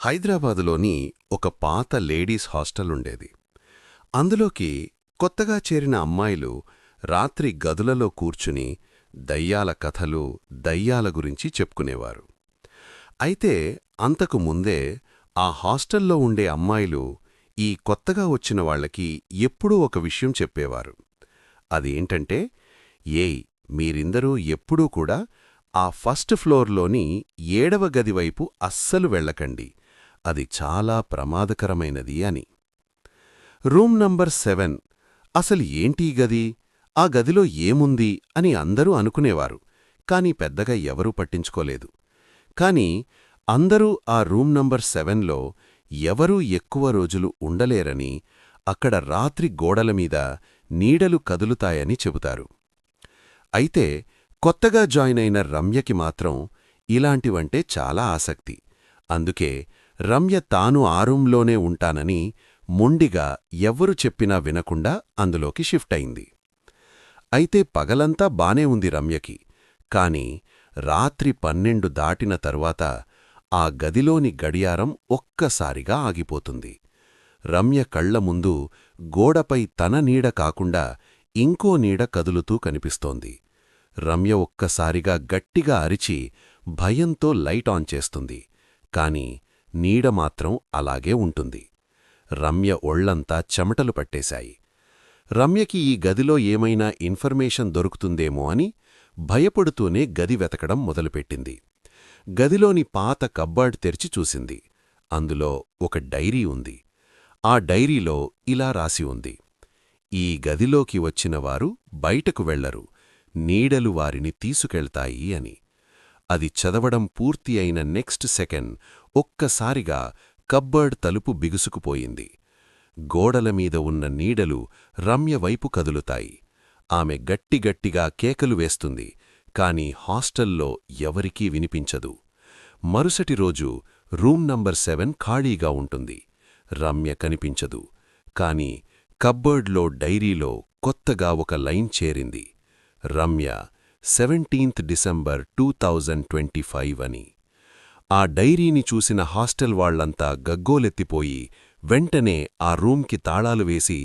హైదరాబాదులోని ఒక పాత లేడీస్ హాస్టల్ ఉండేది. అందులోకి కొత్తగా చేరిన అమ్మాయిలు రాత్రి గదులలో కూర్చుని దయ్యాల కథలు దయ్యాల గురించి చెప్పుకునేవారు. అయితే అంతకు ముందే ఆ హాస్టల్లో ఉండే అమ్మాయిలు ఈ కొత్తగా వచ్చిన వాళ్ళకి ఎప్పుడూ ఒక విషయం చెప్పేవారు. అదేంటంటే ఏయ్ మీరిందరూ ఎప్పుడూ కూడా ఆ ఫస్ట్ ఫ్లోర్లోని ఏడవ గదివైపు అస్సలు వెళ్ళకండి. అది చాలా ప్రమాదకరమైనది అని. Room number seven. అసలు ఏంటీ గది? ఆ గదిలో ఏముంది? అని అందరూ అనుకునేవారు. కాని పెద్దగా ఎవరూ పట్టించుకోలేదు. కాని అందరూ ఆ రూమ్ నంబర్ సెవెన్లో ఎవరూ ఎక్కువ రోజులు ఉండలేరని అక్కడ రాత్రి గోడలమీద నీడలు కదులుతాయని చెబుతారు. అయితే కొత్తగా జాయిన్ అయిన రమ్యకి మాత్రం ఇలాంటివంటే చాలా ఆసక్తి. అందుకే రమ్య తాను ఆ రూంలోనే ఉంటానని మొండిగా ఎవ్వరు చెప్పినా వినకుండా అందులోకి షిఫ్ట్ అయింది. అయితే పగలంతా బానే ఉంది రమ్యకి. కాని రాత్రి పన్నెండు దాటిన తరువాత ఆ గదిలోని గడియారం ఒక్కసారిగా ఆగిపోతుంది. రమ్య కళ్ళ ముందు గోడపై తన నీడ కాకుండా ఇంకో నీడ కదులుతూ కనిపిస్తోంది. రమ్య ఒక్కసారిగా గట్టిగా అరిచి భయంతో లైట్ ఆన్ చేస్తుంది. కాని నీడ మాత్రం అలాగే ఉంటుంది. రమ్య ఒళ్ళంతా చెమటలు పట్టేశాయి. రమ్యకి ఈ గదిలో ఏమైనా ఇన్ఫర్మేషన్ దొరుకుతుందేమో అని భయపడుతూనే గది వెతకడం మొదలుపెట్టింది. గదిలోని పాత కబ్బార్డ్ తెరిచి చూసింది. అందులో ఒక డైరీ ఉంది. ఆ డైరీలో ఇలా రాసి ఉంది. ఈ గదిలోకి వచ్చినవారు బయటకు వెళ్ళరు. నీడలు వారిని తీసుకెళ్తాయి అని. అది చదవడం పూర్తి అయిన నెక్స్ట్ సెకండ్ ఒక్కసారిగా కబ్బర్డ్ తలుపు బిగుసుకుపోయింది. గోడలమీద ఉన్న నీడలు రమ్యవైపు కదులుతాయి. ఆమె గట్టిగట్టిగా కేకలు వేస్తుంది కాని హాస్టల్లో ఎవరికీ వినిపించదు. మరుసటి రోజు రూమ్ నంబర్ సెవెన్ ఖాళీగా ఉంటుంది. రమ్య కనిపించదు కాని కబ్బర్డ్లో డైరీలో కొత్తగా ఒక లైన్ చేరింది. Ramya seventeenth December two thousand twenty five అని. ఆ డైరీని చూసిన హాస్టల్ వాళ్ళంతా గగ్గోలెత్తిపోయి వెంటనే ఆ రూమ్కి తాళాలు వేసి